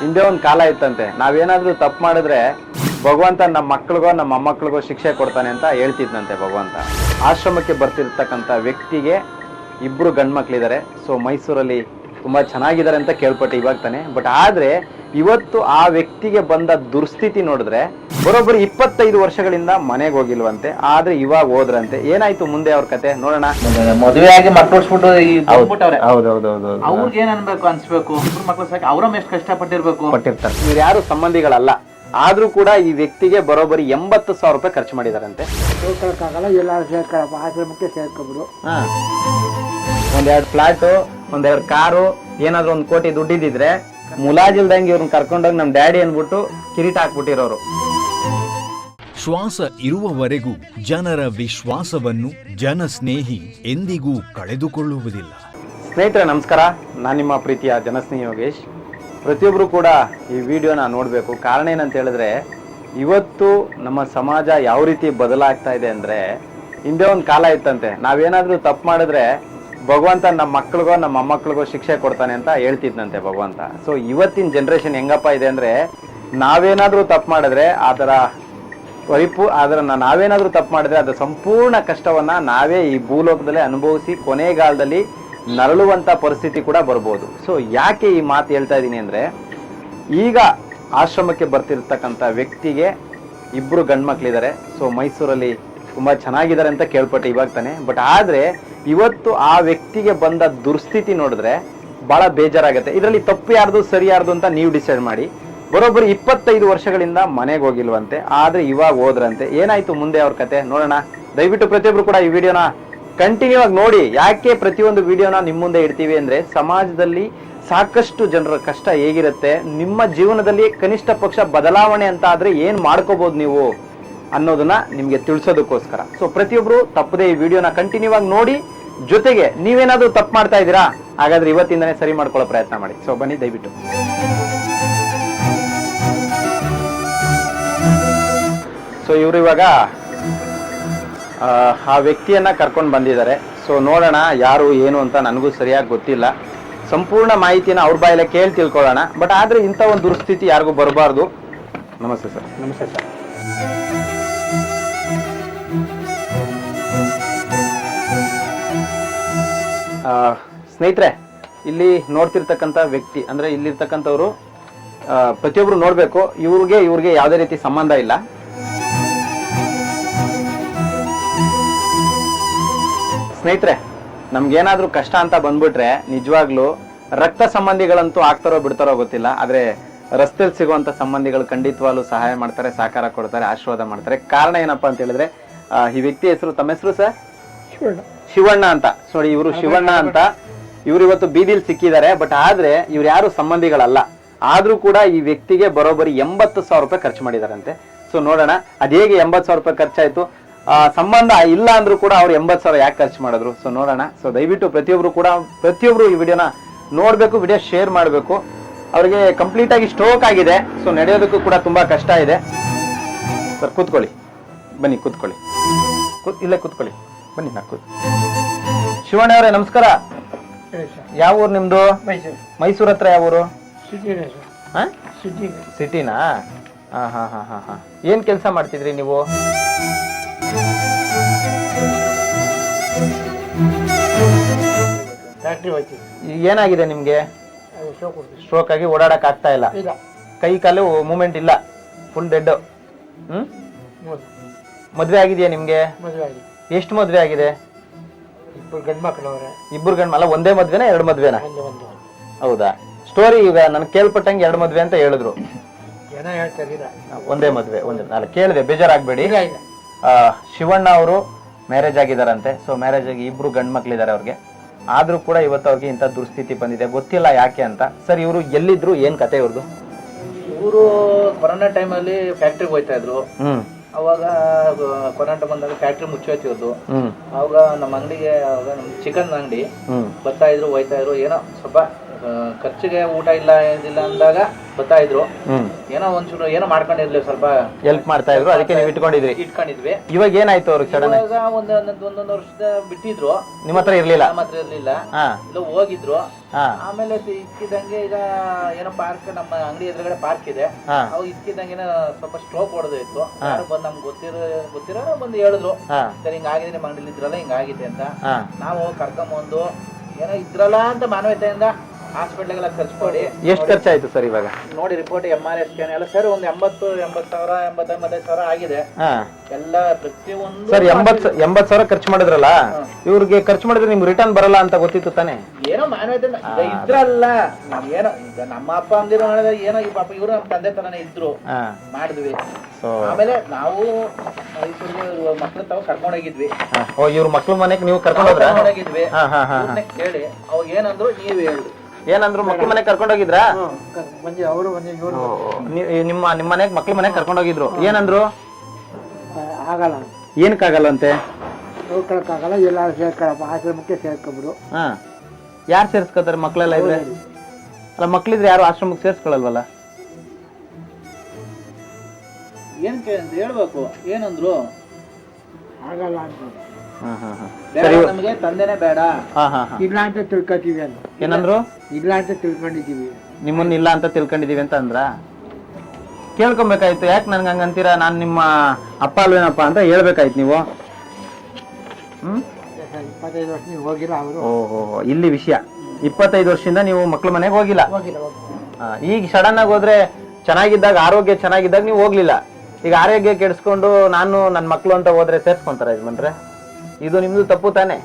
ಹಿಂದೆ ಒಂದು ಕಾಲ ಇತ್ತಂತೆ. ನಾವೇನಾದ್ರೂ ತಪ್ಪು ಮಾಡಿದ್ರೆ ಭಗವಂತ ನಮ್ಮ ಮಕ್ಳಿಗೋ, ನಮ್ಮ ಮೊಮ್ಮಕ್ಳಿಗೋ ಶಿಕ್ಷೆ ಕೊಡ್ತಾನೆ ಅಂತ ಹೇಳ್ತಿದ್ನಂತೆ ಭಗವಂತ. ಆಶ್ರಮಕ್ಕೆ ಬರ್ತಿರ್ತಕ್ಕಂಥ ವ್ಯಕ್ತಿಗೆ ಇಬ್ರು ಗಂಡ್ಮಕ್ಳಿದ್ದಾರೆ ಸೊ ಮೈಸೂರಲ್ಲಿ ತುಂಬಾ ಚೆನ್ನಾಗಿದ್ದಾರೆ ಅಂತ ಕೇಳ್ಪಟ್ಟೆ ಇವಾಗ ತಾನೆ. ಬಟ್ ಆದ್ರೆ ಇವತ್ತು ಆ ವ್ಯಕ್ತಿಗೆ ಬಂದ ದುರ್ಸ್ಥಿತಿ ನೋಡಿದ್ರೆ ಬರೋಬ್ಬರಿ ಇಪ್ಪತ್ತೈದು ವರ್ಷಗಳಿಂದ ಮನೆಗೆ ಹೋಗಿಲ್ವಂತೆ ಆದ್ರೆ ಇವಾಗ ಹೋದ್ರಂತೆ. ಏನಾಯ್ತು ಮುಂದೆ ಅವ್ರ ಕತೆ? ನೋಡೋಣ. ಮದುವೆ ಆಗಿ ಮಕ್ಳು ಉಡ್ಸ್ಬಿಟ್ಟು ಈ ಬಂದ್ಬಿಟ್ಟವ್ರೆ. ಹೌದೌದೌದು. ಅವ್ರಿಗೆ ಏನ್ ಅನ್ಬೇಕು ಅನ್ಸ್ಬೇಕು? ಮಕ್ಕಳು ಸಾಕಿ ಅವರ ಎಷ್ಟು ಕಷ್ಟಪಟ್ಟಿರ್ಬೇಕು? ಪಟ್ಟಿರ್ತಾರೆ. ಇವ್ರು ಯಾರು ಸಂಬಂಧಿಗಳಲ್ಲ. ಆದ್ರೂ ಕೂಡ ಈ ವ್ಯಕ್ತಿಗೆ ಬರೋಬ್ಬರಿ ಎಂಬತ್ತು ಸಾವಿರ ರೂಪಾಯಿ ಖರ್ಚು ಮಾಡಿದಾರಂತೆ. ಸೇರ್ಕೊಳಕ್ಕಾಗಲ್ಲ ಎಲ್ಲ ಸೇರ್ಕೊಳಪ್ಪ ಆಶ್ರಮಕ್ಕೆ ಸೇರ್ಕೊಬಿಡು ಒಂದೆರಡು ಫ್ಲಾಟು ಒಂದೆರಡು ಕಾರು ಏನಾದ್ರೂ ಒಂದು ಕೋಟಿ ದುಡ್ಡಿದ್ರೆ ಮುಲಾಜಿಲ್ದಂಗೆ ಇವ್ರನ್ನ ಕರ್ಕೊಂಡೋಗಿ ನಮ್ಮ ಡ್ಯಾಡಿ ಅಂದ್ಬಿಟ್ಟು ಕಿರೀಟ ಹಾಕ್ಬಿಟ್ಟಿರೋರು. ಶ್ವಾಸ ಇರುವವರೆಗೂ ಜನರ ವಿಶ್ವಾಸವನ್ನು ಜನಸ್ನೇಹಿ ಎಂದಿಗೂ ಕಳೆದುಕೊಳ್ಳುವುದಿಲ್ಲ. ಸ್ನೇಹಿತರೆ ನಮಸ್ಕಾರ. ನಾನು ನಿಮ್ಮ ಪ್ರೀತಿಯ ಜನಸ್ನೇಹಿ ಯೋಗೇಶ್. ಪ್ರತಿಯೊಬ್ಬರು ಕೂಡ ಈ ವಿಡಿಯೋನ ನೋಡಬೇಕು. ಕಾರಣ ಏನಂತ ಹೇಳಿದ್ರೆ ಇವತ್ತು ನಮ್ಮ ಸಮಾಜ ಯಾವ ರೀತಿ ಬದಲಾಗ್ತಾ ಇದೆ ಅಂದರೆ ಹಿಂದೆ ಒಂದು ಕಾಲ ಇತ್ತಂತೆ. ನಾವೇನಾದರೂ ತಪ್ಪು ಮಾಡಿದ್ರೆ ಭಗವಂತ ನಮ್ಮ ಮಕ್ಳಿಗೋ, ನಮ್ಮ ಮೊಮ್ಮಕ್ಳಿಗೋ ಶಿಕ್ಷೆ ಕೊಡ್ತಾನೆ ಅಂತ ಹೇಳ್ತಿದ್ನಂತೆ ಭಗವಂತ. ಸೊ ಇವತ್ತಿನ ಜನ್ರೇಷನ್ ಹೆಂಗಪ್ಪ ಇದೆ ಅಂದ್ರೆ, ನಾವೇನಾದ್ರೂ ತಪ್ಪು ಮಾಡಿದ್ರೆ ಅದರ ಪರಿಪೂ ಅದರ ನಾವೇನಾದ್ರೂ ತಪ್ಪು ಮಾಡಿದ್ರೆ ಅದರ ಸಂಪೂರ್ಣ ಕಷ್ಟವನ್ನ ನಾವೇ ಈ ಭೂಲೋಕದಲ್ಲಿ ಅನುಭವಿಸಿ ಕೊನೆಗಾಲದಲ್ಲಿ ನರಳುವಂತ ಪರಿಸ್ಥಿತಿ ಕೂಡ ಬರ್ಬೋದು. ಸೊ ಯಾಕೆ ಈ ಮಾತು ಹೇಳ್ತಾ ಇದ್ದೀನಿ ಅಂದ್ರೆ, ಈಗ ಆಶ್ರಮಕ್ಕೆ ಬರ್ತಿರ್ತಕ್ಕಂಥ ವ್ಯಕ್ತಿಗೆ ಇಬ್ರು ಗಂಡ್ಮಕ್ಳಿದ್ದಾರೆ. ಸೊ ಮೈಸೂರಲ್ಲಿ ತುಂಬಾ ಚೆನ್ನಾಗಿದ್ದಾರೆ ಅಂತ ಕೇಳ್ಪಟ್ಟೆ ಇವಾಗ ತಾನೆ. ಬಟ್ ಆದ್ರೆ ಇವತ್ತು ಆ ವ್ಯಕ್ತಿಗೆ ಬಂದ ದುರ್ಸ್ಥಿತಿ ನೋಡಿದ್ರೆ ಬಹಳ ಬೇಜಾರಾಗುತ್ತೆ. ಇದರಲ್ಲಿ ತಪ್ಪು ಯಾರ್ದು, ಸರಿ ಯಾರ್ದು ಅಂತ ನೀವು ಡಿಸೈಡ್ ಮಾಡಿ. ಬರೋಬ್ಬರಿ ಇಪ್ಪತ್ತೈದು ವರ್ಷಗಳಿಂದ ಮನೆಗೆ ಹೋಗಿಲ್ವಂತೆ, ಆದ್ರೆ ಇವಾಗ ಹೋದ್ರಂತೆ. ಏನಾಯ್ತು ಮುಂದೆ ಅವ್ರ ಕತೆ? ನೋಡೋಣ. ದಯವಿಟ್ಟು ಪ್ರತಿಯೊಬ್ರು ಕೂಡ ಈ ವಿಡಿಯೋನ ಕಂಟಿನ್ಯೂ ಆಗಿ ನೋಡಿ. ಯಾಕೆ ಪ್ರತಿಯೊಂದು ವಿಡಿಯೋನ ನಿಮ್ಮ ಮುಂದೆ ಇಡ್ತೀವಿ ಅಂದ್ರೆ, ಸಮಾಜದಲ್ಲಿ ಸಾಕಷ್ಟು ಜನರ ಕಷ್ಟ ಹೇಗಿರುತ್ತೆ, ನಿಮ್ಮ ಜೀವನದಲ್ಲಿ ಕನಿಷ್ಠ ಪಕ್ಷ ಬದಲಾವಣೆ ಅಂತ ಆದ್ರೆ ಏನ್ ಮಾಡ್ಕೋಬಹುದು ನೀವು? ಅನ್ನೋದನ್ನ ನಿಮ್ಗೆ ತಿಳಿಸೋದಕ್ಕೋಸ್ಕರ. ಸೊ ಪ್ರತಿಯೊಬ್ರು ತಪ್ಪದೇ ಈ ವಿಡಿಯೋನ ಕಂಟಿನ್ಯೂ ಆಗಿ ನೋಡಿ ಜೊತೆಗೆ ನೀವೇನಾದ್ರೂ ತಪ್ಪು ಮಾಡ್ತಾ ಇದ್ದೀರಾ? ಹಾಗಾದ್ರೆ ಇವತ್ತಿಂದನೇ ಸರಿ ಮಾಡ್ಕೊಳ್ಳೋ ಪ್ರಯತ್ನ ಮಾಡಿ. ಸೊ ಬನ್ನಿ ದಯವಿಟ್ಟು. ಸೊ ಇವರು ಇವಾಗ ಆ, ವ್ಯಕ್ತಿಯನ್ನ ಕರ್ಕೊಂಡು ಬಂದಿದ್ದಾರೆ. ಸೊ ನೋಡೋಣ ಯಾರು ಏನು ಅಂತ ನನಗೂ ಸರಿಯಾಗಿ ಗೊತ್ತಿಲ್ಲ. ಸಂಪೂರ್ಣ ಮಾಹಿತಿನ ಅವ್ರ ಬಾಯಲ್ಲೇ ಕೇಳಿ ತಿಳ್ಕೊಳ್ಳೋಣ. ಬಟ್ ಆದ್ರೆ ಇಂಥ ಒಂದು ದುರ್ಸ್ಥಿತಿ ಯಾರಿಗೂ ಬರಬಾರ್ದು. ನಮಸ್ತೆ ಸರ್. ನಮಸ್ತೆ ಸರ್. ಸ್ನೇಹಿತರೆ, ಇಲ್ಲಿ ನೋಡ್ತಿರ್ತಕ್ಕಂಥ ವ್ಯಕ್ತಿ, ಅಂದ್ರೆ ಇಲ್ಲಿರ್ತಕ್ಕಂಥವ್ರು ಪ್ರತಿಯೊಬ್ಬರು ನೋಡ್ಬೇಕು, ಇವ್ರಿಗೆ ಇವ್ರಿಗೆ ಯಾವುದೇ ರೀತಿ ಸಂಬಂಧ ಇಲ್ಲ. ಸ್ನೇಹಿತರೆ, ನಮ್ಗೇನಾದ್ರೂ ಕಷ್ಟ ಅಂತ ಬಂದ್ಬಿಟ್ರೆ, ನಿಜವಾಗ್ಲೂ ರಕ್ತ ಸಂಬಂಧಿಗಳಂತೂ ಆಗ್ತಾರೋ ಬಿಡ್ತಾರೋ ಗೊತ್ತಿಲ್ಲ, ಆದ್ರೆ ರಸ್ತೆಯಲ್ಲಿ ಸಿಗುವಂತ ಸಂಬಂಧಿಗಳು ಖಂಡಿತವಾಗ್ಲೂ ಸಹಾಯ ಮಾಡ್ತಾರೆ, ಸಹಕಾರ ಕೊಡ್ತಾರೆ, ಆಶೀರ್ವಾದ ಮಾಡ್ತಾರೆ. ಕಾರಣ ಏನಪ್ಪಾ ಅಂತ ಹೇಳಿದ್ರೆ ಈ ವ್ಯಕ್ತಿ ಹೆಸರು ತಮ್ಮ ಹೆಸರು ಸರ್? ಶಿವಣ್ಣ ಅಂತ. ನೋಡಿ ಇವರು ಶಿವಣ್ಣ ಅಂತ. ಇವ್ರು ಇವತ್ತು ಬೀದಿಲ್ ಸಿಕ್ಕಿದ್ದಾರೆ ಬಟ್ ಆದ್ರೆ ಇವ್ರು ಯಾರು ಸಂಬಂಧಿಗಳಲ್ಲ. ಆದ್ರೂ ಕೂಡ ಈ ವ್ಯಕ್ತಿಗೆ ಬರೋಬ್ಬರಿ ಎಂಬತ್ತು ಸಾವಿರ ರೂಪಾಯಿ ಖರ್ಚು ಮಾಡಿದಾರಂತೆ. ಸೊ ನೋಡೋಣ ಅದ್ ಹೇಗೆ ಎಂಬತ್ತು ಸಾವಿರ ರೂಪಾಯಿ ಖರ್ಚಾಯ್ತು? ಆ, ಸಂಬಂಧ ಇಲ್ಲ ಅಂದ್ರೂ ಕೂಡ ಅವ್ರು ಎಂಬತ್ತು ಸಾವಿರ ಯಾಕೆ ಖರ್ಚು ಮಾಡಿದ್ರು? ಸೊ ನೋಡೋಣ. ಸೊ ದಯವಿಟ್ಟು ಪ್ರತಿಯೊಬ್ರು ಕೂಡ ಪ್ರತಿಯೊಬ್ರು ಈ ವಿಡಿಯೋನ ನೋಡ್ಬೇಕು ವಿಡಿಯೋ ಶೇರ್ ಮಾಡಬೇಕು. ಅವ್ರಿಗೆ ಕಂಪ್ಲೀಟ್ ಆಗಿ ಸ್ಟ್ರೋಕ್ ಆಗಿದೆ. ಸೊ ನಡೆಯೋದಕ್ಕೂ ಕೂಡ ತುಂಬಾ ಕಷ್ಟ ಇದೆ. ಸರ್ ಕೂತ್ಕೊಳ್ಳಿ. ಬನ್ನಿ ಕೂತ್ಕೊಳ್ಳಿ. ಕೂತ್ ಇಲ್ಲೇ ಕೂತ್ಕೊಳ್ಳಿ. ಬನ್ನಿ ನಾ ಕೂತ್ ಶಿವಣ್ಣ ಅವರೇ ನಮಸ್ಕಾರ ಯಾವ ಊರು ನಿಮ್ದು? ಮೈಸೂರು. ಮೈಸೂರ್ ಹತ್ರ ಯಾವ ಊರು? ಸಿಟಿನೇ ಸರ್. ಹಾ ಸಿಟಿನೇ. ಸಿಟಿನಾ? ಹಾ ಹಾ ಹಾ ಹಾ ಹಾ. ಏನ್ ಕೆಲಸ ಮಾಡ್ತಿದ್ರಿ ನೀವು? ಫ್ಯಾಕ್ಟ್ರಿ ಹೋಯ್ತೀವಿ ಈಗ ಏನಾಗಿದೆ ನಿಮ್ಗೆ? ಅದು ಶೋ ಕೊಡ್ತೀವಿ ಸ್ಟ್ರೋಕ್ ಆಗಿ ಓಡಾಡಕ್ ಆಗ್ತಾ ಇಲ್ಲ. ಇಲ್ಲ. ಕೈ ಕಾಲು ಮೂಮೆಂಟ್ ಇಲ್ಲ. ಫುಲ್ ಡೆಡ್ ಹ್ಮ್? ಮೂವತ್ತು ಮದ್ವೆ ಆಗಿದೆಯಾ ನಿಮ್ಗೆ? ಮದುವೆ ಎಷ್ಟು ಮದ್ವೆ ಆಗಿದೆ? ಇಬ್ಬರು ಗಂಡು ಮಕ್ಕಳವ್ರೆ ಇಬ್ಬರು ಗಂಡ್ ಅಲ್ಲ ಒಂದೇ ಮದ್ವೆನಾ ಎರಡು ಮದ್ವೆನಾ? ಒಂದು ಒಂದು ಹೌದಾ? ಸ್ಟೋರಿ ಈಗ ನನ್ ಕೇಳ್ಪಟ್ಟಂಗೆ ಎರಡು ಮದ್ವೆ ಅಂತ ಹೇಳಿದ್ರು. ಜನ ಹೇಳ್ತಾರೆ ಇಲ್ಲ ಒಂದೇ ಮದ್ವೆ ಒಂದೇ ಅಲ್ಲ ಕೇಳಿದೆ ಬೇಜಾರಾಗ್ಬೇಡಿ. ಇಲ್ಲ ಇಲ್ಲ. ಆ, ಶಿವಣ್ಣ ಅವರು ಮ್ಯಾರೇಜ್ ಆಗಿದಾರಂತೆ. ಸೊ ಮ್ಯಾರೇಜ್ ಆಗಿ ಇಬ್ರು ಗಂಡ್ ಮಕ್ಳಿದ್ದಾರೆ ಅವ್ರಿಗೆ. ಆದ್ರೂ ಕೂಡ ಇವತ್ತು ಅವ್ರಿಗೆ ಇಂಥ ದುರ್ಸ್ಥಿತಿ ಬಂದಿದೆ. ಗೊತ್ತಿಲ್ಲ ಯಾಕೆ ಅಂತ. ಸರ್ ಇವರು ಎಲ್ಲಿದ್ರು ಏನ್ ಕತೆ ಇವ್ರದ್ದು ಇವರು ಕೊರೋನಾ ಟೈಮಲ್ಲಿ ಫ್ಯಾಕ್ಟ್ರಿಗೆ ಹೋಯ್ತಾ ಇದ್ರು. ಹ್ಮ್. ಅವಾಗ ಕೊರೋನಾ ಬಂದಾಗ ಫ್ಯಾಕ್ಟ್ರಿ ಮುಚ್ಚೋಯ್ತು ಇವ್ರದ್ದು ಅವಾಗ ನಮ್ಮ ಅಂಗಡಿಗೆ ಅವಾಗ ನಮ್ಮ ಚಿಕನ್ ಅಂಗಡಿ ಬರ್ತಾ ಇದ್ರು ಹೋಯ್ತಾ ಇದ್ರು ಏನೋ ಸ್ವಲ್ಪ ಖರ್ಚಿಗೆ ಊಟ ಇಲ್ಲ ಏನಿಲ್ಲ ಅಂದಾಗ ಬರ್ತಾ ಇದ್ರು ಏನೋ ಒಂಚೂರು ಏನೋ ಮಾಡ್ಕೊಂಡಿರ್ಲಿ ಸ್ವಲ್ಪ ಹೆಲ್ಪ್ ಮಾಡ್ತಾ ಇದ್ರು ಅದಕ್ಕೆ ನೀವು ಇಟ್ಕೊಂಡಿದ್ರಿ. ಇಟ್ಕೊಂಡಿದ್ವಿ. ಇವಾಗ ಏನಾಯ್ತು ಅವ್ರಿಗೆ ಸಡನ್ ಇವಾಗ ಒಂದ್ ಒಂದೊಂದ್ ಒಂದೊಂದು ವರ್ಷದ ಬಿಟ್ಟಿದ್ರು. ನಿಮ್ಮ ಹತ್ರ ಇರ್ಲಿಲ್ಲ? ನಮ್ಮ ಹತ್ರ ಇರ್ಲಿಲ್ಲ. ಹಾ. ಇಲ್ಲ ಹೋಗಿದ್ರು. ಹಾ. ಆಮೇಲೆ ಇಕ್ಕಿದಂಗೆ ಈಗ ಏನೋ ಪಾರ್ಕ್ ನಮ್ಮ ಅಂಗಡಿ ಎದುರುಗಡೆ ಪಾರ್ಕ್ ಇದೆ. ಹಾ. ಇಕ್ಕಿದಂಗೆ ಇದ್ಕಿದಂಗೆ ಸ್ವಲ್ಪ ಸ್ಟ್ರೋಕ್ ಹೊಡೆದೋಯ್ತು ಯಾರು ಬಂದು ನಮ್ಗೆ ಗೊತ್ತಿರೋ ಗೊತ್ತಿರೋ ಬಂದು ಹೇಳಿದ್ರು. ಹಾ. ಸರಿ ಹಿಂಗಾಗಿದೆ ನಿಮ್ಮ ಅಂಗಡಿಲಿ ಇದ್ರಲ್ಲ ಹಿಂಗಾಗಿದೆ ಅಂತ. ಹಾ. ನಾವು ಕರ್ಕೊಂಬಂದು ಏನೋ ಇದ್ರಲ್ಲ ಅಂತ ಮಾನವೀಯತೆಯಿಂದ ಹಾಸ್ಪಿಟ್ಲಿಗೆಲ್ಲ ಖರ್ಚು ಮಾಡಿ ಎಷ್ಟು ಖರ್ಚಾಯ್ತು ಸರ್ ಇವಾಗ? ನೋಡಿ report M R S scan ಎಲ್ಲ. ಸರ್ ಒಂದು ಎಂಬತ್ತು ಎಂಬತ್ತು ಸಾವಿರ ಎಂಬತ್ತು ಎಂಬತ್ತೈದು ಸಾವಿರ ಆಗಿದೆ. ಹಾ. ಎಲ್ಲ ಪ್ರತಿಯೊಂದು ಸರ್ ಎಂಬತ್ ಎಂಬತ್ ಸಾವಿರ ಖರ್ಚು ಮಾಡಿದ್ರಲ್ಲ? ಇವ್ರಿಗೆ ಖರ್ಚು ಮಾಡಿದ್ರೆ ನಿಮ್ಗೆ ರಿಟರ್ನ್ ಬರಲ್ಲ ಅಂತ ಗೊತ್ತಿತ್ತು ತಾನೆ? ಏನೋ ಮಾನವೀಯತೆ ಇದ್ರಲ್ಲ ಏನೋ ಈಗ ನಮ್ಮ ಅಪ್ಪ ಅಂದಿರೋ ಏನೋ ಈ ಪಾಪ ಇವರು ನಮ್ಮ ತಂದೆ ತರನೇ ಇದ್ರು. ಮಾಡಿದ್ವಿ. ಆಮೇಲೆ ನಾವು ಮೈಸೂರಿಗೆ ಮಕ್ಳ ತಾವು ಕರ್ಕೊಂಡೋಗಿದ್ವಿ ಓ ಇವ್ರ ಮಕ್ಳು ಮನೆಗೆ ನೀವು ಕರ್ಕೊಂಡು ಹೋಗಿದ್ವಿ. ಕರ್ಕೊಂಡೋಗಿದ್ವಿ ಹಾ ಹಾ ಹಾ. ಇವ್ರನ್ನೇ ಕೇಳಿ ಅವಾಗ ಏನಂದ್ರು ನೀವ್ ಹೇಳಿ. ಏನಂದ್ರು ಮಕ್ಳ ಮನೆಗೆ ಕರ್ಕೊಂಡು ಹೋಗಿದ್ರಾ ಬಂದು ಅವರು ಬಂದು ಇವರು. ನಿಮ್ಮ ನಿಮ್ಮ ಮನೆಗೆ ಮಕ್ಳ ಮನೆಗೆ ಕರ್ಕೊಂಡು ಹೋಗಿದ್ರು ಏನಂದ್ರು? ಆಗಲ್ಲ. ಏನಕ್ಕಾಗಲ್ಲಂತೆ? ನೋಡ್ಕೊಳಕ್ಕಾಗಲ್ಲ ಎಲ್ಲರೂ ಸೇರ್ಕೊಳಪ್ಪ ಆಶ್ರಮಕ್ಕೆ ಸೇರ್ಕೊಬಿಡು. ಹಾ. ಯಾರು ಸೇರ್ಸ್ಕೊತಾರೆ ಮಕ್ಕಳೆಲ್ಲ ಇದ್ರೆ? ಅಲ್ಲ ಮಕ್ಳಿದ್ರೆ ಯಾರು ಆಶ್ರಮಕ್ಕೆ ಸೇರ್ಸ್ಕೊಳಲ್ವಲ್ಲ? ಏನ್ ಹೇಳ್ಬೇಕು ಏನಂದ್ರು? ಆಗಲ್ಲ ಅಂತ. ಬೇಡ ನಮಗೆ ತಂದೆನೇ ಬೇಡ. ಹಾ ಹಾ ಹಾ. ಇಲ್ಲ ಅಂತ ತಿಳ್ಕೊತೀವಿ ಅಂತ. ಏನಂದ್ರು? ಇಲ್ಲ ಅಂತ ತಿಳ್ಕೊಂಡಿದ್ದೀವಿ. ನಿಮ್ಮನ್ನ ಇಲ್ಲ ಅಂತ ತಿಳ್ಕೊಂಡಿದೀವಿ ಅಂತ ಅಂದ್ರ? ಕೇಳ್ಕೊಬೇಕಾಯ್ತು. ಯಾಕೆ ನನ್ಗೆ ಹಂಗಂತೀರಾ? ನಾನು ನಿಮ್ಮ ಅಪ್ಪ ಅಲ್ವೇನಪ್ಪ ಅಂತ ಹೇಳ್ಬೇಕಾಯ್ತು ನೀವು. ಹ್ಮ್? ಇಪ್ಪತ್ತೈದು ವರ್ಷ ನೀವು ಹೋಗಿಲ್ಲ ಅವರು? ಓಹೋ ಇಲ್ಲಿ ವಿಷಯ. ಇಪ್ಪತ್ತೈದು ವರ್ಷದಿಂದ ನೀವು ಮಕ್ಳ ಮನೆಗೆ ಹೋಗಿಲ್ಲ. ಹೋಗಿಲ್ಲ ಹೋಗಿಲ್ಲ. ಆ, ಈಗ ಸಡನ್ ಆಗಿ ಹೋದ್ರೆ ಚೆನ್ನಾಗಿದ್ದಾಗ ಆರೋಗ್ಯ ಚೆನ್ನಾಗಿದ್ದಾಗ ನೀವು ಹೋಗ್ಲಿಲ್ಲ. ಈಗ ಆರೋಗ್ಯ ಕೆಡಿಸ್ಕೊಂಡು ನಾನು ನನ್ನ ಮಕ್ಳು ಅಂತ ಹೋದ್ರೆ ಸೇರ್ಸ್ಕೊಂತಾರ ಯಜಮಾನ್ರೆ? ಇದು ನಿಮ್ದು ತಪ್ಪು ತಾನೆ?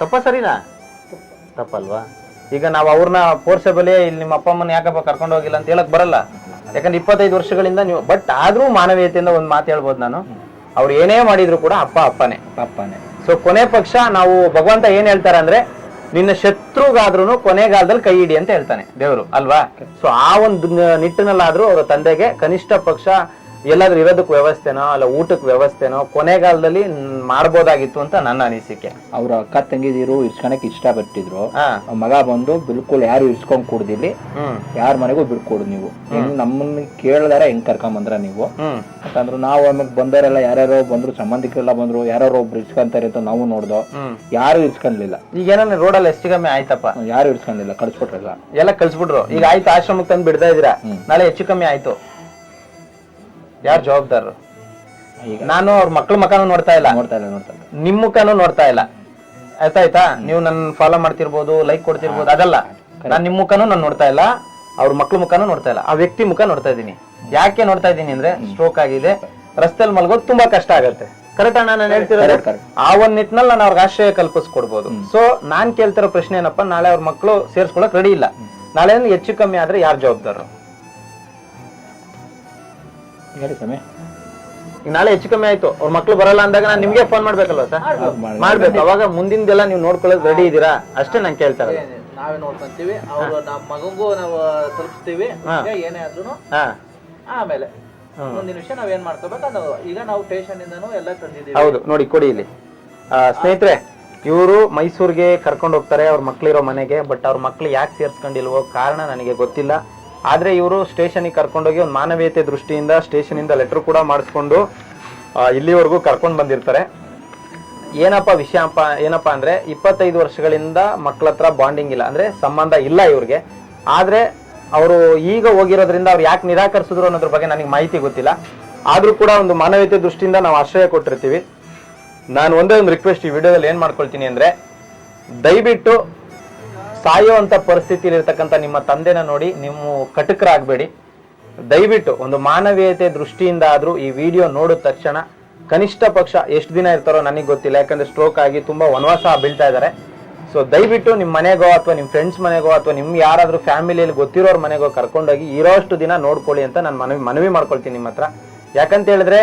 ತಪ್ಪ ಸರಿನಾ? ತಪ್ಪಲ್ವಾ? ಈಗ ನಾವು ಅವ್ರನ್ನ ಫೋರ್ಸಬಲಿ ಇಲ್ಲಿ ನಿಮ್ಮ ಅಪ್ಪ ಅಮ್ಮನ ಯಾಕಪ್ಪ ಕರ್ಕೊಂಡು ಹೋಗಿಲ್ಲ ಅಂತ ಹೇಳಕ್ ಬರಲ್ಲ. ಯಾಕಂದ್ರೆ ಇಪ್ಪತ್ತೈದು ವರ್ಷಗಳಿಂದ ನೀವು ಬಟ್ ಆದ್ರೂ ಮಾನವೀಯತೆಯಿಂದ ಒಂದು ಮಾತು ಹೇಳ್ಬೋದು ನಾನು. ಅವ್ರು ಏನೇ ಮಾಡಿದ್ರು ಕೂಡ ಅಪ್ಪ ಅಪ್ಪನೇ. ಅಪ್ಪನೇ. ಸೊ ಕೊನೆ ಪಕ್ಷ ನಾವು ಭಗವಂತ ಏನ್ ಹೇಳ್ತಾರೆ ಅಂದ್ರೆ ನಿನ್ನ ಶತ್ರುಗಾದ್ರೂ ಕೊನೆಗಾಲದಲ್ಲಿ ಕೈ ಹಿಡಿ ಅಂತ ಹೇಳ್ತಾನೆ ದೇವರು ಅಲ್ವಾ? ಸೊ ಆ ಒಂದು ನಿಟ್ಟಿನಲ್ಲಾದ್ರೂ ಅವರ ತಂದೆಗೆ ಕನಿಷ್ಠ ಪಕ್ಷ ಎಲ್ಲಾದ್ರೂ ಇರೋದಕ್ಕೆ ವ್ಯವಸ್ಥೆನೋ ಅಲ್ಲ ಊಟಕ್ಕೆ ವ್ಯವಸ್ಥೆನೋ ಕೊನೆಗಾಲದಲ್ಲಿ ಮಾಡ್ಬೋದಾಗಿತ್ತು ಅಂತ ನನ್ನ ಅನಿಸಿಕೆ. ಅವ್ರ ಅಕ್ಕ ತಂಗಿದಿರು ಇರ್ಸ್ಕೊಳಕ್ ಇಷ್ಟಪಟ್ಟಿದ್ರು. ಹಾ. ಆ ಮಗ ಬಂದು ಬಿಲ್ಕುಲ್ ಯಾರು ಇರ್ಸ್ಕೊಂಡ್ ಕೂಡ್ದಿಲ್ಲಿ ಯಾರ ಮನೆಗೂ ಬಿಡ್ಕೊಡು ನೀವು. ನಮ್ಮನ್ನ ಕೇಳ್ದಾರ ಹೆಂಗ್ ಕರ್ಕೊಂಡ್ ಬಂದ್ರ ನೀವು. ಅಂತಂದ್ರು ಯಾಕಂದ್ರೆ ನಾವು ಆಮೇಲೆ ಬಂದವರೆಲ್ಲ ಯಾರ್ಯಾರೋ ಬಂದ್ರು ಸಂಬಂಧಿಕರೆಲ್ಲ ಬಂದ್ರು ಯಾರೋ ಒಬ್ರು ಇರ್ಸ್ಕೊಂತಾರೆ ಅಂತ ನಾವು ನೋಡ್ದೋ ಯಾರು ಇರ್ಸ್ಕೊಂಡ್ಲಿಲ್ಲ ಈಗ ಏನ ರೋಡ್ ಅಲ್ಲಿ ಎಷ್ಟು ಕಮ್ಮಿ ಆಯ್ತಪ್ಪ? ಯಾರು ಇರ್ಸ್ಕೊಂಡಿಲ್ಲ ಕಳ್ಸ್ಬಿಟ್ರಲ್ಲ ಎಲ್ಲ ಕಳ್ಸ್ಬಿಟ್ರು. ಈಗ ಆಯ್ತು ಆಶ್ರಮಕ್ಕೆ ತಂದು ಬಿಡ್ತಾ ಇದೀರಾ ನಾಳೆ ಹೆಚ್ಚು ಕಮ್ಮಿ ಆಯ್ತು. ಯಾರು ಜವಾಬ್ದಾರರು? ನಾನು ಅವ್ರ ಮಕ್ಳ ಮಕಾನು ನೋಡ್ತಾ ಇಲ್ಲ. ನೋಡ್ತಾ ಇಲ್ಲ ನೋಡ್ತಾ ಇಲ್ಲ. ನಿಮ್ ಮುಖನೂ ನೋಡ್ತಾ ಇಲ್ಲ. ಆಯ್ತಾಯ್ತಾ? ನೀವು ನನ್ನ ಫಾಲೋ ಮಾಡ್ತಿರ್ಬೋದು ಲೈಕ್ ಕೊಡ್ತಿರ್ಬೋದು ಅದಲ್ಲ. ನಾನು ನಿಮ್ ಮುಖನೂ ನಾನು ನೋಡ್ತಾ ಇಲ್ಲ ಅವ್ರ ಮಕ್ಳ ಮುಖನೂ ನೋಡ್ತಾ ಇಲ್ಲ. ಆ ವ್ಯಕ್ತಿ ಮುಖ ನೋಡ್ತಾ ಇದ್ದೀನಿ. ಯಾಕೆ ನೋಡ್ತಾ ಇದ್ದೀನಿ ಅಂದ್ರೆ ಸ್ಟ್ರೋಕ್ ಆಗಿದೆ. ರಸ್ತೆಯಲ್ಲಿ ಮಲ್ಗೋದು ತುಂಬಾ ಕಷ್ಟ ಆಗುತ್ತೆ. ಕರೆಕ್ಟ್ ಅಣ್ಣ ನಾನು ಹೇಳ್ತಿರೋದು. ಆ ಒಂದ್ ನಿಟ್ಟಿನಲ್ಲಿ ನಾನು ಅವ್ರಿಗೆ ಆಶ್ರಯ ಕಲ್ಪಿಸ್ಕೊಡ್ಬೋದು. ಸೊ ನಾನ್ ಕೇಳ್ತಿರೋ ಪ್ರಶ್ನೆ ಏನಪ್ಪ? ನಾಳೆ ಅವ್ರ ಮಕ್ಳು ಸೇರ್ಸ್ಕೊಳಕ್ ರೆಡಿ ಇಲ್ಲ. ನಾಳೆ ಹೆಚ್ಚು ಕಮ್ಮಿ ಆದ್ರೆ ಯಾರು ಜವಾಬ್ದಾರರು? ಹೇಳಿ ಸಮಯ ಈಗ ನಾಳೆ ಹೆಚ್ಚು ಕಮ್ಮಿ ಆಯ್ತು. ಅವ್ರ ಮಕ್ಳು ಬರಲ್ಲ ಅಂದಾಗ ನಾನು ನಿಮ್ಗೆ ಫೋನ್ ಮಾಡ್ಬೇಕಲ್ವ ಸರ್? ಮಾಡ್ಬೇಕು. ಅವಾಗ ಮುಂದಿಂದೆಲ್ಲ ನೀವು ನೋಡ್ಕೊಳ್ಳೋದು ರೆಡಿ ಇದೀರಾ ಅಷ್ಟೇ ನಾನು ಕೇಳ್ತಾ ಇರೋದು. ನಾವೇ ನೋಡ್ಕೊಂತೀವಿ. ಅವ್ರು ನಮ್ಮ ಮಗಂಗೂ ನಾವು ತಲುಪಿಸ್ತೀವಿ. ಈಗ ಏನೇ ಆದ್ರೂ ಹಾ. ಆಮೇಲೆ ಮುಂದಿನ ವಿಷಯ ಏನ್ ಮಾಡ್ಕೋಬೇಕು ಅದು ಈಗ ನಾವು ಸ್ಟೇಷನ್ ಇಂದನೂ ಎಲ್ಲ ತಂದಿದ್ದೀವಿ. ಹೌದು. ನೋಡಿ ಕೊಡಿ ಇಲ್ಲಿ. ಆ, ಸ್ನೇಹಿತರೆ ಇವರು ಮೈಸೂರಿಗೆ ಕರ್ಕೊಂಡು ಹೋಗ್ತಾರೆ. ಅವ್ರ ಮಕ್ಳಿರೋ ಮನೆಗೆ ಬಟ್ ಅವ್ರ ಮಕ್ಳು ಯಾಕೆ ಸೇರ್ಸ್ಕೊಂಡಿಲ್ವೋ ಕಾರಣ ನನಗೆ ಗೊತ್ತಿಲ್ಲ. ಆದ್ರೆ ಇವರು ಸ್ಟೇಷನಿಗೆ ಕರ್ಕೊಂಡೋಗಿ ಒಂದು ಮಾನವೀಯತೆ ದೃಷ್ಟಿಯಿಂದ ಸ್ಟೇಷನಿಂದ ಲೆಟರ್ ಕೂಡ ಮಾಡಿಸ್ಕೊಂಡು ಇಲ್ಲಿವರೆಗೂ ಕರ್ಕೊಂಡು ಬಂದಿರ್ತಾರೆ. ಏನಪ್ಪ ವಿಷಯ ಏನಪ್ಪ ಅಂದ್ರೆ ಇಪ್ಪತ್ತೈದು ವರ್ಷಗಳಿಂದ ಮಕ್ಕಳ ಹತ್ರ ಬಾಂಡಿಂಗ್ ಇಲ್ಲ. ಅಂದ್ರೆ ಸಂಬಂಧ ಇಲ್ಲ ಇವ್ರಿಗೆ. ಆದ್ರೆ ಅವರು ಈಗ ಹೋಗಿರೋದ್ರಿಂದ ಅವ್ರು ಯಾಕೆ ನಿರಾಕರಿಸಿದ್ರು ಅನ್ನೋದ್ರ ಬಗ್ಗೆ ನನಗೆ ಮಾಹಿತಿ ಗೊತ್ತಿಲ್ಲ. ಆದ್ರೂ ಕೂಡ ಒಂದು ಮಾನವೀಯತೆ ದೃಷ್ಟಿಯಿಂದ ನಾವು ಆಶ್ರಯ ಕೊಟ್ಟಿರ್ತೀವಿ. ನಾನು ಒಂದೇ ಒಂದು ರಿಕ್ವೆಸ್ಟ್ ಈ ವಿಡಿಯೋದಲ್ಲಿ ಏನ್ ಮಾಡ್ಕೊಳ್ತೀನಿ ಅಂದ್ರೆ, ದಯವಿಟ್ಟು ಸಾಯುವಂತ ಪರಿಸ್ಥಿತಿಯಲ್ಲಿ ಇರ್ತಕ್ಕಂಥ ನಿಮ್ಮ ತಂದೆನ ನೋಡಿ ನೀವು ಕಟಕರಾಗಬೇಡಿ. ದಯವಿಟ್ಟು ಒಂದು ಮಾನವೀಯತೆ ದೃಷ್ಟಿಯಿಂದ ಆದರೂ ಈ ವಿಡಿಯೋ ನೋಡಿದ ತಕ್ಷಣ ಕನಿಷ್ಠ ಪಕ್ಷ ಎಷ್ಟು ದಿನ ಇರ್ತಾರೋ ನನಗೆ ಗೊತ್ತಿಲ್ಲ, ಯಾಕಂದ್ರೆ ಸ್ಟ್ರೋಕ್ ಆಗಿ ತುಂಬಾ ವನವಾಸ ಬೀಳ್ತಾ ಇದ್ದಾರೆ ಸೊ ದಯವಿಟ್ಟು ನಿಮ್ಮ ಮನೆಗೋ ಅಥವಾ ನಿಮ್ಮ ಫ್ರೆಂಡ್ಸ್ ಮನೆಗೋ ಅಥವಾ ನಿಮ್ಗೆ ಯಾರಾದರೂ ಫ್ಯಾಮಿಲಿಯಲ್ಲಿ ಗೊತ್ತಿರೋರು ಮನೆಗೋ ಕರ್ಕೊಂಡೋಗಿ ಇರೋಷ್ಟು ದಿನ ನೋಡ್ಕೊಳ್ಳಿ ಅಂತ ನಾನು ಮನವಿ ಮನವಿ ಮಾಡ್ಕೊಳ್ತೀನಿ ನಿಮ್ಮ ಹತ್ರ. ಯಾಕಂತ ಹೇಳಿದ್ರೆ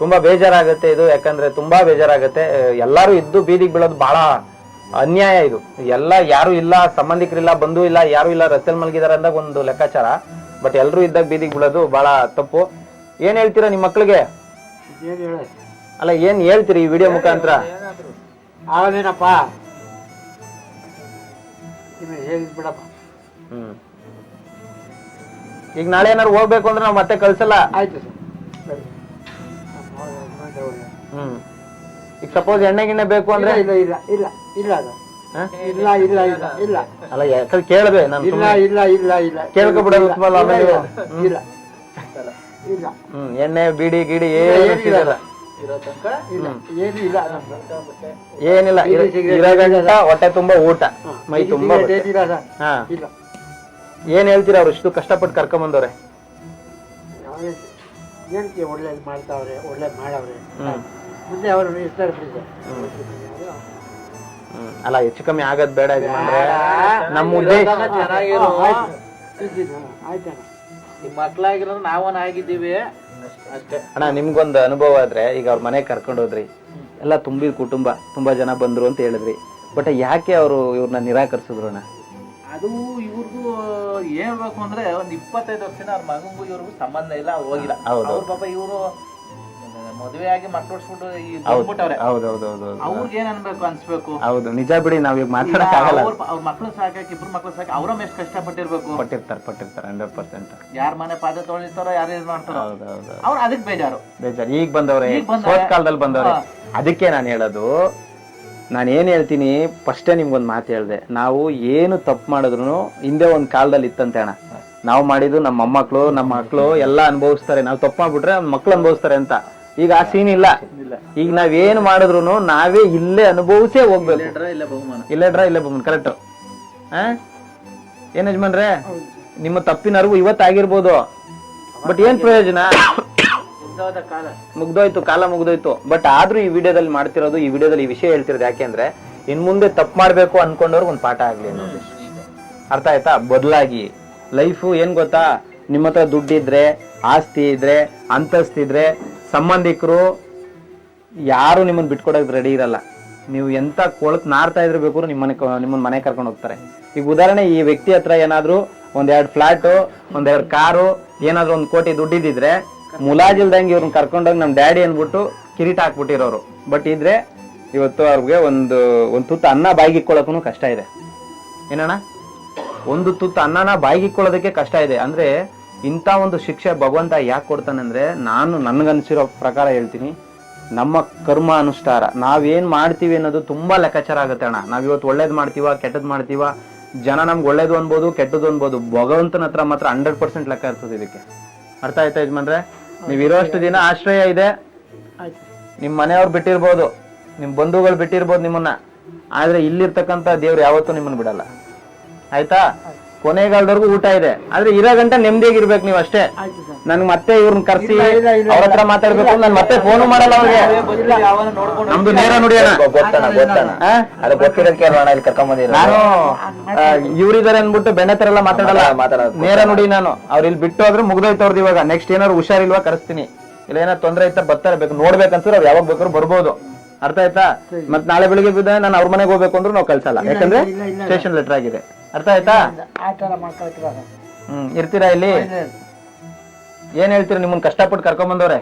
ತುಂಬಾ ಬೇಜಾರಾಗುತ್ತೆ ಇದು, ಯಾಕಂದ್ರೆ ತುಂಬಾ ಬೇಜಾರಾಗುತ್ತೆ. ಎಲ್ಲರೂ ಇದ್ದು ಬೀದಿಗೆ ಬೀಳೋದು ಬಹಳ ಅನ್ಯಾಯ ಇದು. ಎಲ್ಲ ಯಾರು ಇಲ್ಲ ಸಂಬಂಧಿಕರಿಲ್ಲ ಬಂಧು ಇಲ್ಲ ಯಾರು ಇಲ್ಲ ರಸ್ತೆಲ್ ಮಲಗಿದಾರೆ ಅಂದಾಗ ಒಂದು ಲೆಕ್ಕಾಚಾರ. ಬಟ್ ಎಲ್ಲರೂ ಇದ್ದಾಗ ಬೀದಿಗೆ ಬೀಳೋದು ಬಹಳ ತಪ್ಪು. ಏನ್ ಹೇಳ್ತೀರಾ ನಿಮ್ಮ ಮಕ್ಳಿಗೆ? ಅಲ್ಲ ಏನ್ ಹೇಳ್ತೀರಿ ಈ ವಿಡಿಯೋ ಮುಖಾಂತರ? ಆಗದೇನಪ್ಪ ಬಿಡಪ್ಪ. ಹ್ಮ್. ಈಗ ನಾಳೆ ಏನಾರು ಹೋಗ್ಬೇಕು ಅಂದ್ರೆ ನಾವು ಮತ್ತೆ ಕಳ್ಸಲ್ಲ? ಆಯ್ತು ಸರ್. ಹ್ಮ್. ಈಗ ಸಪೋಸ್ ಎಣ್ಣೆ ಗಿಣ್ಣೆ ಬೇಕು ಅಂದ್ರೆ? ಇಲ್ಲ ಇಲ್ಲ ಇಲ್ಲ ಇಲ್ಲ ಅದು. ಹ? ಇಲ್ಲ ಇಲ್ಲ ಇಲ್ಲ ಇಲ್ಲ. ಅಲ್ಲ ಯಾಕಂದ್ರೆ ಕೇಳ್ದೆ ನಾನು ಇಲ್ಲ ಇಲ್ಲ ಇಲ್ಲ ಇಲ್ಲ. ಕೇಳ್ಕೊಬಿಡೋದು ಇಲ್ಲ, ಆಮೇಲೆ. ಇಲ್ಲ. ಇಲ್ಲ. ಇಲ್ಲ. ಹ್ಮ್ ಎಣ್ಣೆ ಬೀಡಿ ಗಿಡಿ ಇಲ್ಲ, ಏನು ಏನಿಲ್ಲ. ಸಿಗಲ್ಲ. ಇಲ್ಲ ಏನು ಇಲ್ಲ ನಮ್ದು. ಏನಿಲ್ಲ ಇರ- ಬೀಡಿ, ಸಿಗರೇಟ್ ಇರೋ ಹೊಟ್ಟೆ ತುಂಬಾ ಊಟ. ಮೈ ತುಂಬಾ ಸಿಗರೇಟ್ ಬಟ್ಟೆ. ಏನಿಲ್ಲ ಸರ್. ಹಾ. ಇಲ್ಲ. ಏನ್ ಹೇಳ್ತೀರ ಅವ್ರು ಇಷ್ಟು ಕಷ್ಟಪಟ್ಟು ಕರ್ಕೊಂಡ್ ಬಂದವ್ರೆ ಯಾವುದೇ ಏನಕ್ಕೆ ಒಳ್ಳೇದು ಮಾಡ್ತಾವ್ರೆ ಒಳ್ಳೇದು ಮಾಡವ್ರೆ. ಹ್ಮ್. ಮುಂದೆ ಅವರು ಹ್ಮ್. ಅಲ್ಲ ಹೆಚ್ಚು ಕಮ್ಮಿ ಆಗದ್ ಬೇಡ ಯಜಮಾನ್ರೆ ನಮ್ಮ ಉದ್ದೇಶ. ಚೆನ್ನಾಗಿರೋ ಆಯ್ತಣ್ಣ ನಿಮ್ಮ ನಾವನ್ ಆಗಿದ್ದೀವಿ. ಅಷ್ಟೇ. ಅಣ್ಣ ನಿಮ್ಗೊಂದ್ ಅನುಭವ ಆದ್ರೆ ಈಗ ಅವ್ರ ಮನೆ ಕರ್ಕೊಂಡು ಹೋದ್ರಿ. ಎಲ್ಲ ತುಂಬಿದ ಕುಟುಂಬ ತುಂಬಾ ಜನ ಬಂದ್ರು ಅಂತ ಹೇಳಿದ್ರಿ. ಬಟ್ ಯಾಕೆ ಅವರು ಇವ್ರನ್ನ ನಿರಾಕರಿಸಿದ್ರು ಅಣ್ಣ? ಅದು ಇವ್ರಿಗೂ ಹೇಳ್ಬೇಕು ಅಂದ್ರೆ ಒಂದ್ ಇಪ್ಪತ್ತೈದು ವರ್ಷದಿಂದ ಅವ್ರ ಮಗಂಗೂ ಇವ್ರಿಗೂ ಸಂಬಂಧ ಇಲ್ಲ ಹೋಗಿಲ್ಲ. ಹೌದು. ಅವ್ರ ಪಾಪ ಇವರು ಮದುವೆ ಆಗಿ ಮಕ್ಳು ಹೊಡ್ಸ್ಬಿಟ್ಟು ಹೌದು ಹೌದು ಹೌದು ಹೌದು ಹೌದು ಅವ್ರಿಗೆ ಏನ್ ಅನ್ಬೇಕು ಅನ್ಸ್ಬೇಕು? ಹೌದು ನಿಜ ಬಿಡಿ ನಾವ್ ಈಗ ಮಾತಾಡಕ್ ಆಗಲ್ಲ ಅವ್ರ ಮಕ್ಳು ಸಾಕಕ್ಕೆ ಇಬ್ರು ಮಕ್ಳು ಸಾಕಿ ಅವ್ರ ಎಷ್ಟು ಕಷ್ಟಪಟ್ಟಿರ್ಬೇಕು. ಪಟ್ಟಿರ್ತಾರೆ ಪಟ್ಟಿರ್ತಾರೆ ಹಂಡ್ರೆಡ್ ಪರ್ಸೆಂಟ್ ಯಾರ ಮನೆ ಪಾದ ತೊಳಿತಾರೋ ಯಾರು ಇದು ಮಾಡ್ತಾರೋ. ಅವ್ರು ಅದಕ್ಕೆ ಬೇಜಾರು. ಬೇಜಾರು. ಈಗ ಬಂದವ್ರೆ ಕಾಲದಲ್ಲಿ ಬಂದವ್ರೆ. ಅದಕ್ಕೆ ನಾನು ಹೇಳೋದು ನಾನು ಏನ್ ಹೇಳ್ತೀನಿ ಫಸ್ಟೇ ನಿಮ್ಗೊಂದು ಮಾತು ಹೇಳ್ದೆ. ನಾವು ಏನು ತಪ್ಪು ಮಾಡಿದ್ರು ಹಿಂದೆ ಒಂದ್ ಕಾಲದಲ್ಲಿ ಇತ್ತಂತೆ ಅಣ್ಣ. ನಾವು ಮಾಡಿದ್ದು ನಮ್ಮ ಮೊಮ್ಮಕ್ಕಳು ನಮ್ಮ ಮಕ್ಕಳು ಎಲ್ಲ ಅನುಭವಿಸ್ತಾರೆ. ನಾವು ತಪ್ಪು ಮಾಡ್ಬಿಟ್ರೆ ಮಕ್ಳು ಅನುಭವಿಸ್ತಾರೆ ಅಂತ. ಈಗ ಆ ಸೀನ್ ಇಲ್ಲ. ಈಗ ನಾವೇನ್ ಮಾಡಿದ್ರು ನಾವೇ ಇಲ್ಲೇ ಅನುಭವಿಸೇ ಹೋಗ್ಬೇಕು. ಇಲ್ಲೇಡ್ರ ಇಲ್ಲೇ ಬಹುಮಾನ. ಕರೆಕ್ಟ್ ಆ? ಏನ್ ಯಜಮಾನ್ರೆ? ನಿಮ್ಮ ತಪ್ಪಿನ ಅರಿವು ಇವತ್ತಾಗಿರ್ಬೋದು. ಬಟ್ ಏನ್ ಪ್ರಯೋಜನ? ಮುಗ್ದೋಯ್ತು ಕಾಲ ಮುಗ್ದೋಯ್ತು. ಬಟ್ ಆದ್ರೂ ಈ ವಿಡಿಯೋದಲ್ಲಿ ಮಾಡ್ತಿರೋದು ಈ ವಿಡಿಯೋದಲ್ಲಿ ಈ ವಿಷಯ ಹೇಳ್ತಿರೋದು ಯಾಕೆಂದ್ರೆ ಇನ್ ಮುಂದೆ ತಪ್ಪು ಮಾಡ್ಬೇಕು ಅನ್ಕೊಂಡವ್ರಿಗೆ ಒಂದು ಪಾಠ ಆಗ್ಲಿ ಅರ್ಥ ಆಯ್ತಾ? ಬದಲಾಗಿ. ಲೈಫು ಏನ್ ಗೊತ್ತಾ? ನಿಮ್ಮ ಹತ್ರ ದುಡ್ಡಿದ್ರೆ ಆಸ್ತಿ ಇದ್ರೆ ಅಂತಸ್ತಿದ್ರೆ ಸಂಬಂಧಿಕರು ಯಾರು ನಿಮ್ಮನ್ನು ಬಿಟ್ಕೊಡೋಕೆ ರೆಡಿ ಇರಲ್ಲ. ನೀವು ಎಂತ ಕೊಳತ್ ನಾರ್ತಾ ಇದ್ರೆ ಬೇಕಾದ್ರೂ ನಿಮ್ಮನೆ ನಿಮ್ಮನ್ನ ಮನೆ ಕರ್ಕೊಂಡು ಹೋಗ್ತಾರೆ. ಈಗ ಉದಾಹರಣೆ, ಈ ವ್ಯಕ್ತಿ ಹತ್ರ ಏನಾದರೂ ಒಂದೆರಡು ಫ್ಲಾಟು ಒಂದೆರಡು ಕಾರು, ಏನಾದರೂ ಒಂದು ಕೋಟಿ ದುಡ್ಡಿದ್ದಿದ್ರೆ ಮುಲಾಜಿಲ್ದಂಗೆ ಇವ್ರನ್ನ ಕರ್ಕೊಂಡೋಗಿ ನಮ್ಮ ಡ್ಯಾಡಿ ಅಂದ್ಬಿಟ್ಟು ಕಿರೀಟ ಹಾಕ್ಬಿಟ್ಟಿರೋರು. ಬಟ್ ಇದ್ರೆ ಇವತ್ತು ಅವ್ರಿಗೆ ಒಂದು ಒಂದು ತುತ್ತು ಅನ್ನ ಬಾಯಿಗಿಕ್ಕೊಳ್ಳೋಕ್ಕೂ ಕಷ್ಟ ಇದೆ. ಏನಣ್ಣ? ಒಂದು ತುತ್ತು ಅನ್ನನ ಬಾಯಿಗಿಕ್ಕೊಳ್ಳೋದಕ್ಕೆ ಕಷ್ಟ ಇದೆ. ಅಂದ್ರೆ ಇಂಥ ಒಂದು ಶಿಕ್ಷೆ ಭಗವಂತ ಯಾಕೆ ಕೊಡ್ತಾನೆ ಅಂದ್ರೆ ನಾನು ನನ್ಗನ್ಸಿರೋ ಪ್ರಕಾರ ಹೇಳ್ತೀನಿ. ನಮ್ಮ ಕರ್ಮ ಅನುಷ್ಠಾರ ನಾವೇನು ಮಾಡ್ತೀವಿ ಅನ್ನೋದು ತುಂಬಾ ಲೆಕ್ಕಾಚಾರ ಆಗುತ್ತೆ ಅಣ್ಣ. ನಾವ್ ಇವತ್ತು ಒಳ್ಳೇದ್ ಮಾಡ್ತೀವ ಕೆಟ್ಟದ್ದು ಮಾಡ್ತೀವ ಜನ ನಮ್ಗೆ ಒಳ್ಳೇದು ಅನ್ಬೋದು ಕೆಟ್ಟದ್ದು ಅನ್ಬೋದು ಭಗವಂತನ ಹತ್ರ ಮಾತ್ರ ಹಂಡ್ರೆಡ್ ಪರ್ಸೆಂಟ್ ಲೆಕ್ಕ ಇರ್ತದೆ ಇದಕ್ಕೆ. ಅರ್ಥ ಆಯ್ತಾ ಯಜಮಾನ್ರೆ? ನೀವು ಇರೋಷ್ಟು ದಿನ ಆಶ್ರಯ ಇದೆ. ನಿಮ್ಮ ನಿಮ್ ಮನೆಯವ್ರು ಬಿಟ್ಟಿರ್ಬೋದು ನಿಮ್ಮ ಬಂಧುಗಳು ಬಿಟ್ಟಿರ್ಬೋದು ನಿಮ್ಮನ್ನ. ಆದ್ರೆ ಇಲ್ಲಿರ್ತಕ್ಕಂಥ ದೇವ್ರು ಯಾವತ್ತೂ ನಿಮ್ಮನ್ನ ಬಿಡಲ್ಲ. ಆಯ್ತಾ. ಕೊನೆಗಾಲದವರೆಗೂ ಊಟ ಇದೆ. ಆದ್ರೆ ಇರೋ ಗಂಟ ನೆಮ್ಮದಿಯಾಗಿರ್ಬೇಕು ನೀವು ಅಷ್ಟೇ. ನನ್ ಮತ್ತೆ ಇವ್ರನ್ನ ಕರ್ಸಿ ಅವ್ರ ಹತ್ರ ಮಾತಾಡ್ಬೇಕು ನಾನು ಮತ್ತೆ ಫೋನು ಮಾಡಲ್ಲ ಅವ್ರಿಗೆ ನಮ್ದು ನೇರ? ಅದು ಇಲ್ಲಿ ಕರ್ಕೊಂಡ್ ಬಂದಿರೋದು. ನಾನು ಇವ್ರಿದಾರೆ ಅನ್ಬಿಟ್ಟು ಬೆಣ್ಣೆ ತರ ಎಲ್ಲ ಮಾತಾಡಲ್ಲ. ಮಾತಾಡೋದು. ನೇರ ನುಡಿ ನಾನು. ಅವ್ರ ಇಲ್ಲಿ ಬಿಟ್ಟು ಆದ್ರೆ ಮುಗ್ದೋಯ್ತು ಅವ್ರದ್ದು ಇವಾಗ. ನೆಕ್ಸ್ಟ್ ಏನಾದ್ರು ಹುಷಾರಿಲ್ವಾ ಕರೆಸ್ತೀನಿ. ಇಲ್ಲ ಏನಾದ್ರು ತೊಂದ್ರೆ ಇತ್ತ ಬರ್ತಾರೆ ಬೇಕು. ನೋಡ್ಬೇಕಂತಾರೆ ಅವ್ರು ಯಾವಾಗ ಬೇಕಾದ್ರು ಬರ್ಬೋದು. ಅರ್ಥ ಆಯ್ತಾ? ಮತ್ ನಾಳೆ ಬೆಳಿಗ್ಗೆ ಬಿದ್ದ ನಾನು ಅವ್ರ ಮನೆಗೆ ಹೋಗ್ಬೇಕು ಅಂದ್ರೂ ನಾವು ಕಳ್ಸಲ್ಲ. ಯಾಕಂದ್ರೆ. ಸ್ಟೇಷನ್ ಲೆಟರ್ ಆಗಿದೆ. ಅರ್ಥ ಆಯ್ತಾ? ಆ ಥರ ಹ್ಮ್ ಇರ್ತೀರಾ ಇಲ್ಲಿ? ಏನ್ ಹೇಳ್ತೀರಾ ನಿಮ್ಮನ್ನ ಕಷ್ಟಪಟ್ಟು ಕರ್ಕೊಂಡ್ ಬಂದವ್ರೆ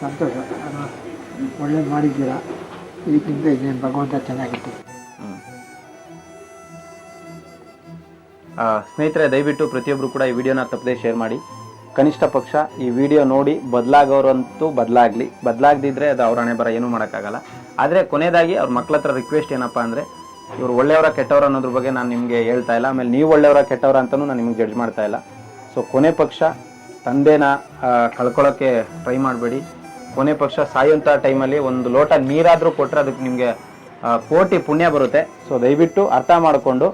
ಸಂತೋಷ? ಒಳ್ಳೇದು ಮಾಡಿದ್ದೀರಾ? ಇದಕ್ಕಿಂತ ಇದೇನು ಭಗವಂತ ಚೆನ್ನಾಗಿತ್ತು ಆ, ಸ್ನೇಹಿತರೆ ದಯವಿಟ್ಟು ಪ್ರತಿಯೊಬ್ಬರು ಕೂಡ ಈ ವಿಡಿಯೋನ ತಪ್ಪದೆ ಶೇರ್ ಮಾಡಿ. ಕನಿಷ್ಠ ಪಕ್ಷ ಈ ವಿಡಿಯೋ ನೋಡಿ ಬದಲಾಗೋರಂತೂ ಬದಲಾಗ್ಲಿ. ಬದಲಾಗದಿದ್ರೆ ಅದು ಅವರ ಹಣೆ ಬರ ಏನೂ ಮಾಡೋಕ್ಕಾಗಲ್ಲ. ಆದರೆ ಕೊನೆಯದಾಗಿ ಅವ್ರ ಮಕ್ಳ ಹತ್ರ ರಿಕ್ವೆಸ್ಟ್ ಏನಪ್ಪ ಅಂದರೆ ಇವ್ರು ಒಳ್ಳೆಯವರ ಕೆಟ್ಟವರ ಅನ್ನೋದ್ರ ಬಗ್ಗೆ ನಾನು ನಿಮಗೆ ಹೇಳ್ತಾ ಇಲ್ಲ. ಆಮೇಲೆ ನೀವು ಒಳ್ಳೆಯವರ ಕೆಟ್ಟವರ ಅಂತಲೂ ನಾನು ನಿಮಗೆ ಜಡ್ಜ್ ಮಾಡ್ತಾ ಇಲ್ಲ. ಸೊ ಕೊನೆ ಪಕ್ಷ ತಂದೆನ ಕಳ್ಕೊಳ್ಳೋಕ್ಕೆ ಟ್ರೈ ಮಾಡಬೇಡಿ. ಕೊನೆ ಪಕ್ಷ ಸಾಯುವಂಥ ಟೈಮಲ್ಲಿ ಒಂದು ಲೋಟ ನೀರಾದರೂ ಕೊಟ್ಟರೆ ಅದಕ್ಕೆ ನಿಮಗೆ ಕೋಟಿ ಪುಣ್ಯ ಬರುತ್ತೆ. ಸೊ ದಯವಿಟ್ಟು ಅರ್ಥ ಮಾಡಿಕೊಂಡು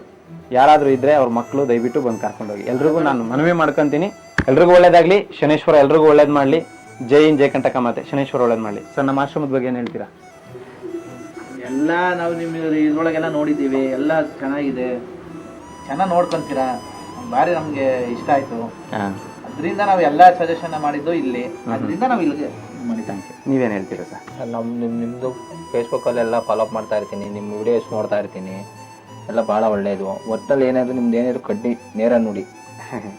ಯಾರಾದರೂ ಇದ್ದರೆ ಅವ್ರ ಮಕ್ಕಳು ದಯವಿಟ್ಟು ಬಂದು ಕರ್ಕೊಂಡೋಗಿ. ಎಲ್ರಿಗೂ ನಾನು ಮನವಿ ಮಾಡ್ಕೊತೀನಿ. ಎಲ್ರಿಗೂ ಒಳ್ಳೇದಾಗಲಿ. ಶನೇಶ್ವರ ಎಲ್ರಿಗೂ ಒಳ್ಳೇದು ಮಾಡಲಿ. ಜೈ ಇನ್ ಜೈ ಕಂಟಕ ಮಾತೆ ಶನೇಶ್ವರ ಒಳ್ಳೇದು ಮಾಡಲಿ. ಸರ್, ನಮ್ಮ ಆಶ್ರಮದ ಬಗ್ಗೆ ಏನು ಹೇಳ್ತೀರಾ? ಎಲ್ಲ ನಾವು ನಿಮ್ಮ ಇದ್ರೊಳಗೆಲ್ಲ ನೋಡಿದ್ದೀವಿ ಎಲ್ಲ ಚೆನ್ನಾಗಿದೆ. ಚೆನ್ನಾಗಿ ನೋಡ್ಕೊಂತೀರಾ? ಭಾರಿ ನಮಗೆ ಇಷ್ಟ ಆಯ್ತು. ಅದರಿಂದ ನಾವು ಎಲ್ಲ ಸಜೆಷನ್ ಮಾಡಿದ್ದು ಇಲ್ಲಿ. ಅದರಿಂದ ನಾವು ಇಲ್ಲಿಗೆ ಥ್ಯಾಂಕ್ ಯು ನೀವೇನು ಹೇಳ್ತೀರಾ ಸರ್? ನಮ್ಮ ನಿಮ್ಮ ನಿಮ್ಮದು ಫೇಸ್ಬುಕ್ಕಲ್ಲೆಲ್ಲ ಫಾಲೋ ಅಪ್ ಮಾಡ್ತಾ ಇರ್ತೀನಿ ನಿಮ್ಮ ವಿಡಿಯೋಸ್ ನೋಡ್ತಾ ಇರ್ತೀನಿ. ಎಲ್ಲ ಭಾಳ ಒಳ್ಳೆಯದು ಒಟ್ಟಲ್ಲಿ ಏನಾದರೂ ನಿಮ್ದು ಏನಾದ್ರು ಕಡ್ಡಿ ನೇರ ನೋಡಿ.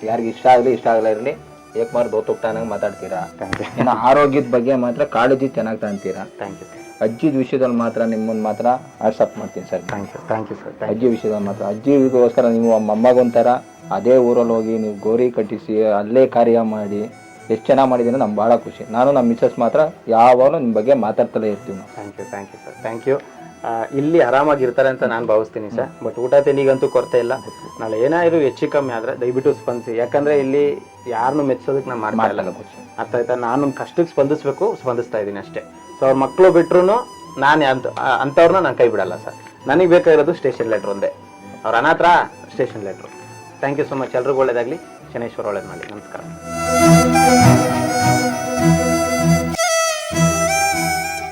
ಯಾರಿಗೆ ಇಷ್ಟ ಆಗಲಿ ಇಷ್ಟ ಆಗಲ್ಲ ಇರಲಿ ಏಕ್ ಮಾರ್ ದೋತುಕ್ತಾನಾಗ ಮಾತಾಡ್ತೀರಾ? Thank you. ಏನೋ ಆರೋಗ್ಯದ ಬಗ್ಗೆ ಮಾತ್ರ ಕಾಳಜಿ ಚೆನ್ನಾಗಿ ತಗೊಂತೀರಾ? Thank you sir. ಅಜ್ಜಿ ವಿಷಯದಲ್ಲಿ ಮಾತ್ರ ನಿಮ್ಮನ್ನು ಮಾತ್ರ ವಾಟ್ಸಪ್ ಮಾಡ್ತೀನಿ sir. Thank you thank you sir ಅಜ್ಜಿ ವಿಷಯದಲ್ಲಿ ಮಾತ್ರ. ಅಜ್ಜಿಗೋಸ್ಕರ ನೀವು ಮೊಮ್ಮಗೊಂಥರ ಅದೇ ಊರಲ್ಲಿ ಹೋಗಿ ನೀವು ಗೋರಿ ಕಟ್ಟಿಸಿ ಅಲ್ಲೇ ಕಾರ್ಯ ಮಾಡಿ ಎಷ್ಟು ಚೆನ್ನಾಗಿ ಮಾಡಿದ್ರೆ ನಮ್ಗೆ ಭಾಳ ಖುಷಿ. ನಾನು ನಮ್ಮ ಮಿಸ್ಸಸ್ ಮಾತ್ರ ಯಾವಾಗಲೂ ನಿಮ್ಮ ಬಗ್ಗೆ ಮಾತಾಡ್ತಲೇ ಇರ್ತೀವಿ ನಾವು. Thank you thank you sir thank you ಇಲ್ಲಿ ಆರಾಮಾಗಿರ್ತಾರೆ ಅಂತ ನಾನು ಭಾವಿಸ್ತೀನಿ ಸರ್ ಬಟ್ ಊಟ ತಿಂಡಿಗಂತೂ ಕೊರತೆ ಇಲ್ಲ. ನಾಳೆ ಏನಾದರೂ ಹೆಚ್ಚು ಕಮ್ಮಿ ಆದರೆ ದಯವಿಟ್ಟು ಸ್ಪಂದಿಸಿ. ಯಾಕಂದರೆ ಇಲ್ಲಿ ಯಾರನ್ನು ಮೆಚ್ಚೋದಕ್ಕೆ ನಾನು ಮಾಡ್ತಾ ಇಲ್ಲ. ಅರ್ಥ ಆಯ್ತಾ? ನಾನು ಕಷ್ಟಕ್ಕೆ ಸ್ಪಂದಿಸ್ಬೇಕು ಸ್ಪಂದಿಸ್ತಾ ಇದ್ದೀನಿ ಅಷ್ಟೇ. ಸೊ ಅವ್ರ ಮಕ್ಕಳು ಬಿಟ್ರು ನಾನು ಅಂತ ಅಂಥವ್ರನ್ನ ನಾನು ಕೈ ಬಿಡಲ್ಲ ಸರ್. ನನಗೆ ಬೇಕಾಗಿರೋದು ಸ್ಟೇಷನ್ ಲೆಟ್ರ್ ಒಂದೇ. ಅವ್ರ ಅನಾತ್ರ station letter thank you so much ಎಲ್ರಿಗೂ ಒಳ್ಳೇದಾಗಲಿ. ಶನೇಶ್ವರ ಒಳ್ಳೇದು ಮಾಡಿ ನಮಸ್ಕಾರ.